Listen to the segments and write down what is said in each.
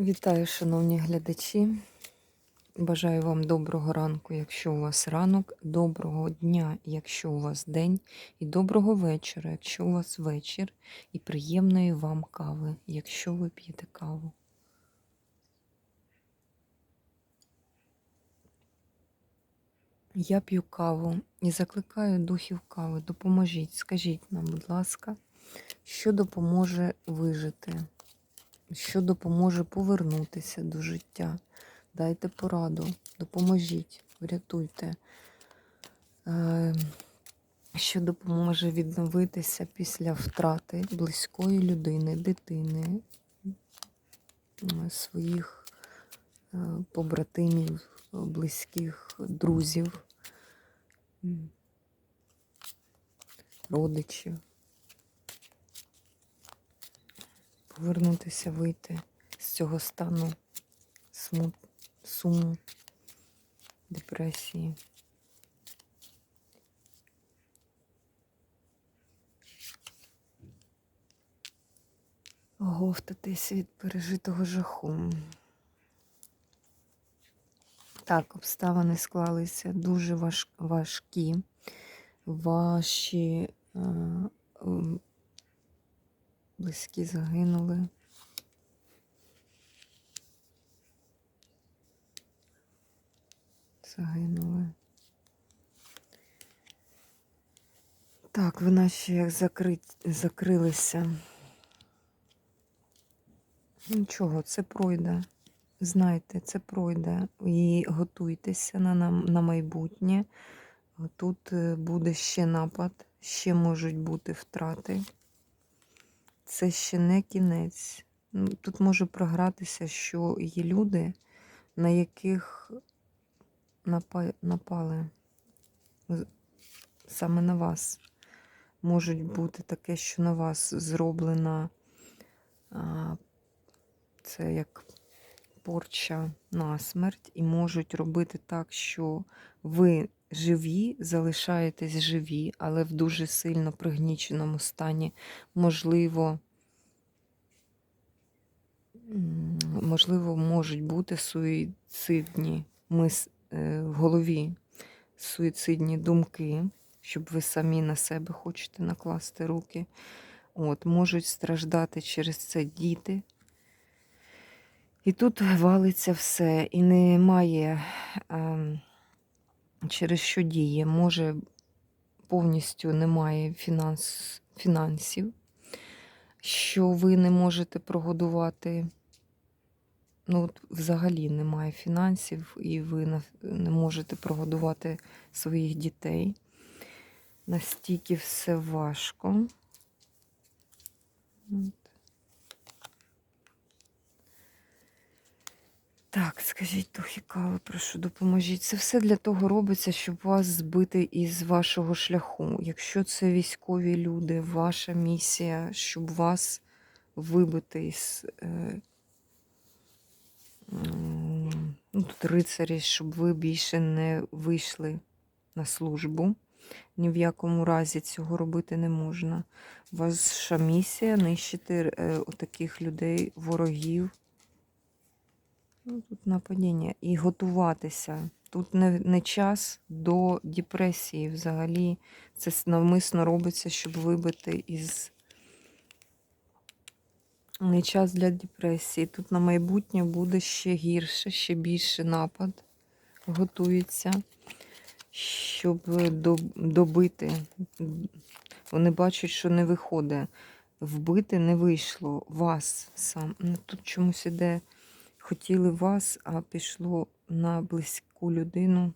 Вітаю, шановні глядачі. Бажаю вам доброго ранку, якщо у вас ранок, доброго дня, якщо у вас день, і доброго вечора, якщо у вас вечір, і приємної вам кави, якщо ви п'єте каву. Я п'ю каву і закликаю духів кави. Допоможіть, скажіть нам, будь ласка, що допоможе вижити, що допоможе повернутися до життя. Дайте пораду, допоможіть, врятуйте, Е, що допоможе відновитися після втрати близької людини, дитини, е, своїх е, побратимів, близьких друзів, родичів. Повернутися, вийти з цього стану смут, суму, депресії. Оговтатись від пережитого жаху. Так, обставини склалися дуже важ, важкі. Ваші е, близькі загинули. Загинули. Так, ви наче як закрит, закрилися. Нічого, це пройде. Знайте, це пройде. І готуйтеся на, на, на майбутнє. Тут е, буде ще напад, ще можуть бути втрати. Це ще не кінець. Ну, Тут може програтися, що є люди, на яких напали саме на вас. Можуть бути таке, що на вас зроблена це як порча на смерть, і можуть робити так, що ви живі, залишаєтесь живі, але в дуже сильно пригніченому стані. Можливо, можливо, можуть бути суїцидні мис е, в голові, суїцидні думки, щоб ви самі на себе хочете накласти руки. От, Можуть страждати через це діти. І тут валиться все, і немає ем, через що діє. Може, повністю немає фінанс, фінансів, що ви не можете прогодувати. Ну, от взагалі немає фінансів, і ви не можете прогодувати своїх дітей. Настільки все важко. Так, скажіть духи прошу, допоможіть. Це все для того робиться, щоб вас збити із вашого шляху. Якщо це військові люди, ваша місія, щоб вас вибити із. Е, ну, тут рицарі, щоб ви більше не вийшли на службу. Ні в якому разі цього робити не можна. Ваша місія нищити е, таких людей, ворогів. Ну, тут нападіння. І готуватися. Тут не, не час до депресії взагалі. Це навмисно робиться, щоб вибити із. Не час для депресії. Тут на майбутнє буде ще гірше, ще більше напад готується, щоб добити. Вони бачать, що не виходить. Вбити не вийшло вас сам. Ну, Тут чомусь іде хотіли вас, а пішло на близьку людину.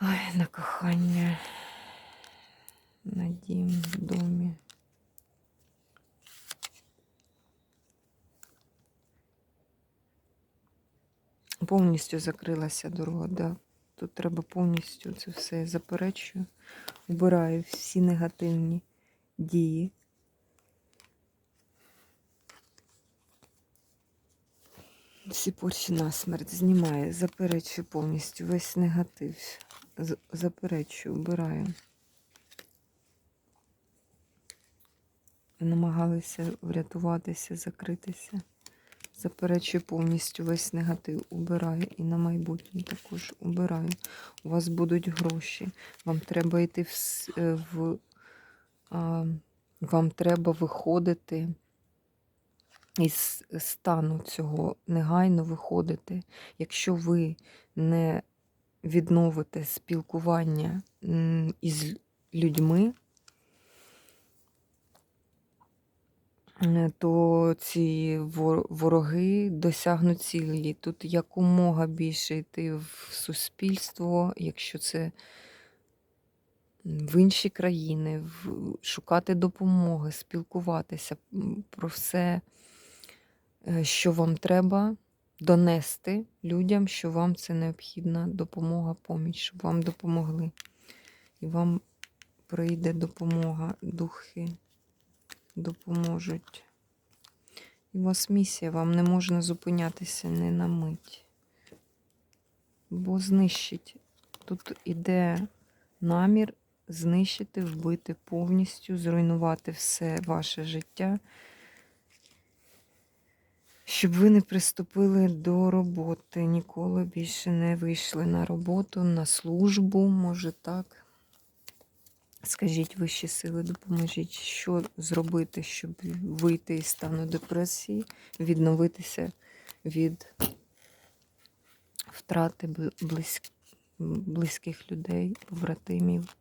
Ой, на кохання, на дім, в домі. Повністю закрилася дорога, да. Тут треба повністю це все заперечую. Убираю всі негативні дії. Всі порчі на смерть знімає, заперечую повністю весь негатив. Заперечую, убираю. намагалися врятуватися, закритися. Заперечую повністю весь негатив. Убираю і на майбутнє також убираю. У вас будуть гроші. Вам треба йти в, е, в а, вам треба виходити із стану цього, негайно виходити. Якщо ви не відновите спілкування із людьми, е, то ці вороги досягнуть цілі. Тут якомога більше йти в суспільство, якщо це в інші країни, шукати допомоги, спілкуватися про все, е, що вам треба, донести людям, що вам це необхідна допомога, поміч, щоб вам допомогли. І вам прийде допомога, духи допоможуть. І у вас місія, вам не можна зупинятися ні на мить. Бо знищить. Тут іде намір знищити, вбити повністю, зруйнувати все ваше життя, щоб ви не приступили до роботи, ніколи більше не вийшли на роботу, на службу, може так. Скажіть вищі сили, допоможіть, що зробити, щоб вийти із стану депресії, відновитися від втрати близьких людей, побратимів.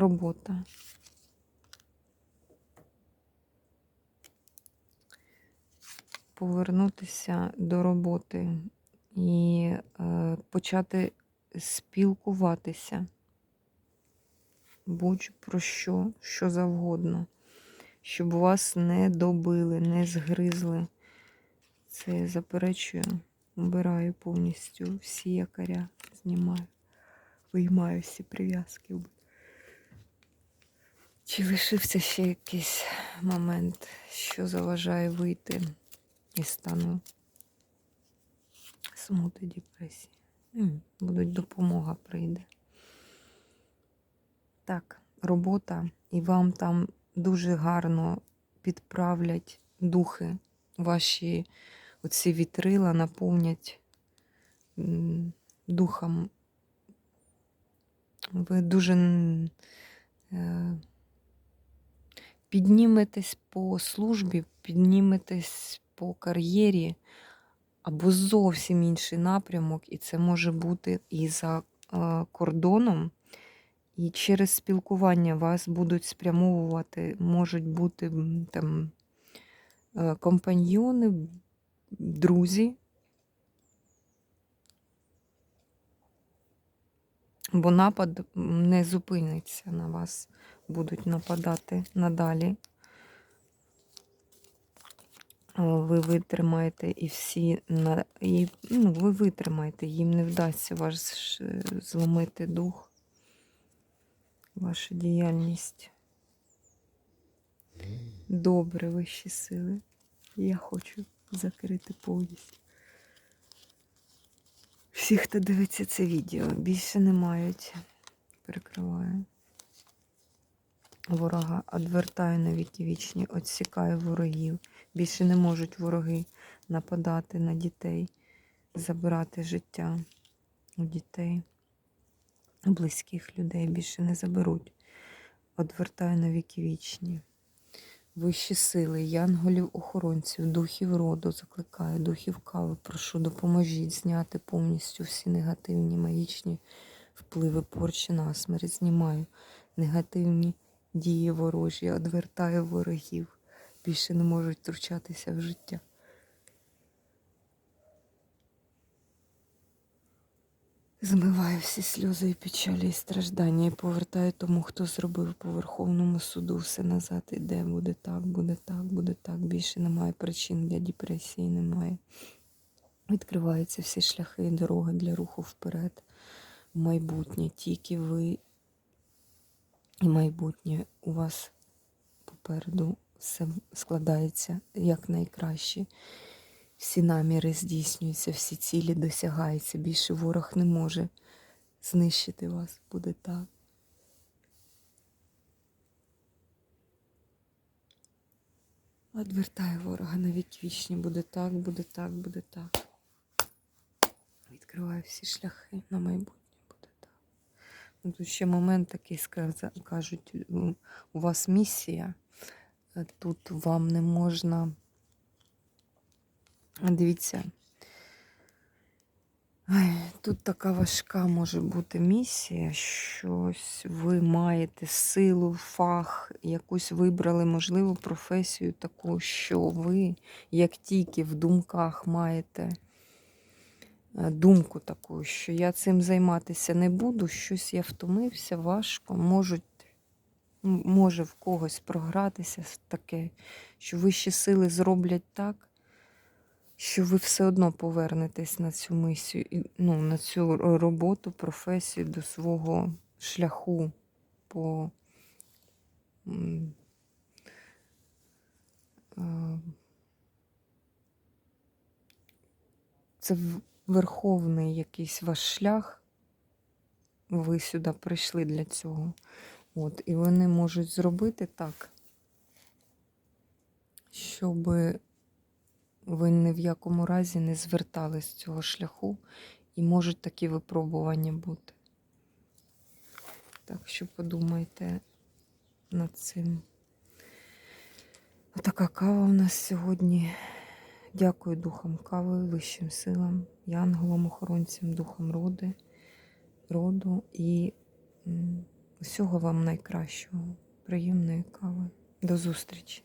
Робота. Повернутися до роботи і е, почати спілкуватися. Будь про що, що завгодно, щоб вас не добили, не згризли. Це я заперечую, убираю повністю всі якоря, знімаю, виймаю всі прив'язки. Чи лишився ще якийсь момент, що заважає вийти із стану смути депресії? Будуть допомога прийде. Так, робота, і вам там дуже гарно підправлять духи. Ваші оці вітрила наповнять духом. Ви дуже е, підніметесь по службі, підніметесь по кар'єрі або зовсім інший напрямок, і це може бути і за е, кордоном, і через спілкування вас будуть спрямовувати, можуть бути там е, компаньйони, друзі. Бо напад не зупиниться на вас, будуть нападати надалі. Е, Ви витримаєте і всі і, ну, ви витримаєте, їм не вдасться ваш е, зломити дух, ваша діяльність. Добре, вищі сили. Я хочу закрити повністю. Всі, хто дивиться це відео, більше не мають. Перекриваю. Ворога одвертаю на віки вічні, відсікаю ворогів. Більше не можуть вороги нападати на дітей, забирати життя у дітей, у близьких людей більше не заберуть. Одвертаю на віки вічні. Вищі сили, янголів, охоронців, духів роду закликаю, духів кави, прошу, допоможіть зняти повністю всі негативні магічні впливи порчі на смерть. Знімаю негативні дії ворожі, одвертаю ворогів. Більше не можуть втручатися в життя. Змиваю всі сльози і печалі і страждання і повертаю тому, хто зробив по Верховному суду все назад. Іде, буде так, буде так, буде так. Більше немає причин для депресії, немає. Відкриваються всі шляхи і дороги для руху вперед. В майбутнє. Тільки ви і майбутнє у вас попереду все складається як найкраще. всі наміри здійснюються, всі цілі досягаються. Більше ворог не може знищити вас. Буде так. Відвертаю ворога на вік вічні. Буде так, буде так, буде так. Відкриваю всі шляхи на майбутнє. Тут ще момент такий кажуть, у вас місія. Е, Тут вам не можна. Дивіться. Тут така важка може бути місія, щось ви маєте силу, фах, якусь вибрали, можливо, професію таку, що ви, як тільки в думках маєте думку таку, що я цим займатися не буду, щось я втомився, важко, можуть, може в когось програтися таке, що вищі сили зроблять так, що ви все одно повернетесь на цю мисію, ну, на цю роботу, професію до свого шляху по е, це верховний якийсь ваш шлях. Ви сюди прийшли для цього. От, і вони можуть зробити так, щоб ви ні в якому разі не звертали з цього шляху, і можуть такі випробування бути. Так що подумайте над цим. Отака кава у нас сьогодні. Дякую духам кави, вищим силам, янголам, охоронцям, духам роди, роду і усього вам найкращого, приємної кави. До зустрічі!